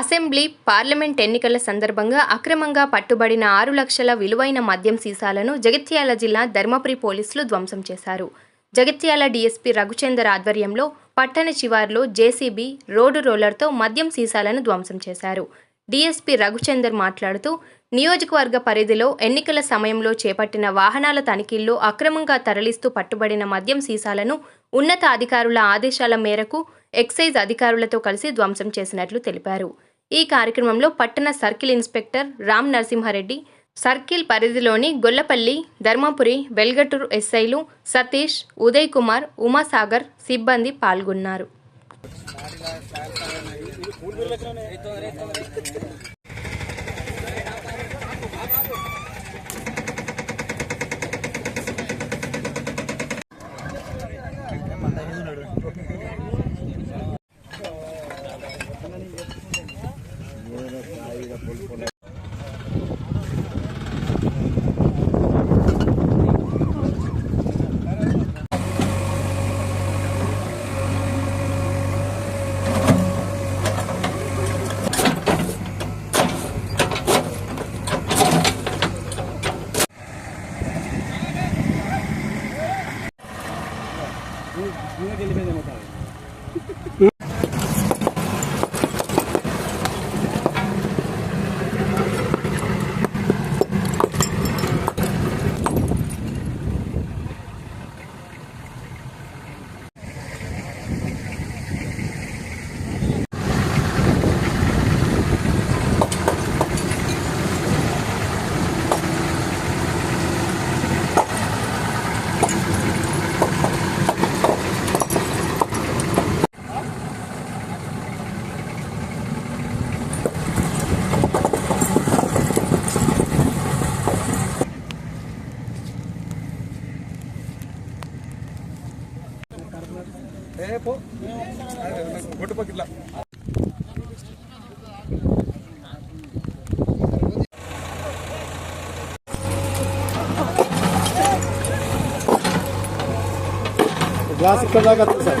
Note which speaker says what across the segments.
Speaker 1: Assembly parliament ఎన్నికల సందర్భంగా అక్రమంగా పట్టుబడిన ఆరు లక్షల విలువైన మద్యం సీసాలను జగిత్యాల జిల్లా ధర్మపురి పోలీసులు ధ్వంసం చేశారు. జగిత్యాల డీఎస్పీ రఘుచందర్ ఆధ్వర్యంలో పట్టణ శివార్లో జేసీబీ రోడ్డు రోలర్తో మద్యం సీసాలను ధ్వంసం చేశారు. డీఎస్పీ రఘుచందర్ మాట్లాడుతూ నియోజకవర్గ పరిధిలో ఎన్నికల సమయంలో చేపట్టిన వాహనాల తనిఖీల్లో అక్రమంగా తరలిస్తూ పట్టుబడిన మద్యం సీసాలను ఉన్నత అధికారుల ఆదేశాల మేరకు ఎక్సైజ్ అధికారులతో కలిసి ధ్వంసం చేసినట్లు తెలిపారు. ఈ కార్యక్రమంలో పట్టణ circle inspector Ram Narasimhareddy circle పరిధిలోని గొల్లపల్లి ధర్మపురి వెల్గటూరు ఎస్ఐలు సతీష్ ఉదయ్ కుమార్ ఉమాసాగర్ సిబ్బంది పాల్గొన్నారు.
Speaker 2: うん。ಕೊಟ್ಟಬೇಕಿಲ್ಲ ಗ್ಲಾಸ್ ಕಡಾಗತ್ತೆ ಸರ್.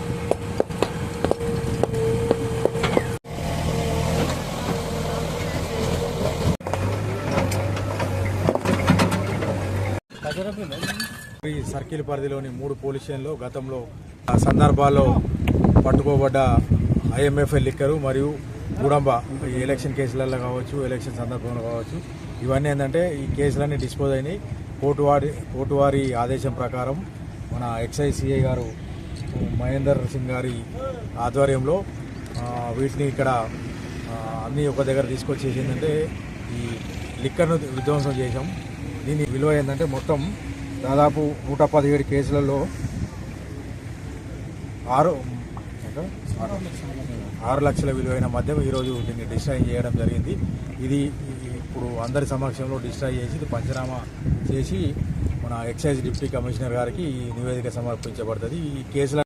Speaker 2: ఈ సర్కిల్ పరిధిలోని మూడు పోలీస్ స్టేషన్లో గతంలో ఆ సందర్భాల్లో పట్టుకోబడ్డ ఐఎంఎఫ్ఎల్ లిక్కరు మరియు గుడంబ ఈ ఎలక్షన్ కేసులలో కావచ్చు ఎలక్షన్ సందర్భంలో కావచ్చు. ఇవన్నీ ఏంటంటే ఈ కేసులన్నీ డిస్పోజ్ అయినాయి. కోర్టు వారి కోర్టు వారి ఆదేశం ప్రకారం మన ఎక్సైజ్ సిఐ గారు మహేందర్ సింగ్ గారి ఆధ్వర్యంలో వీటిని ఇక్కడ అన్నీ ఒక దగ్గర తీసుకొచ్చేసి ఏంటంటే ఈ లిక్కర్ను విధ్వంసం చేశాం. దీని విలువ ఏంటంటే మొత్తం దాదాపు నూట పదిహేడు కేసులలో ఆరు ఆరు లక్షల విలువైన మద్యం ఈరోజు దీన్ని డిస్ట్రాయ్ చేయడం జరిగింది. ఇది ఇప్పుడు అందరి సమక్షంలో డిస్ట్రాయ్ చేసి ఇది పంచనామా చేసి మన ఎక్సైజ్ డిప్యూటీ కమిషనర్ గారికి ఈ నివేదిక సమర్పించబడుతుంది. ఈ కేసుల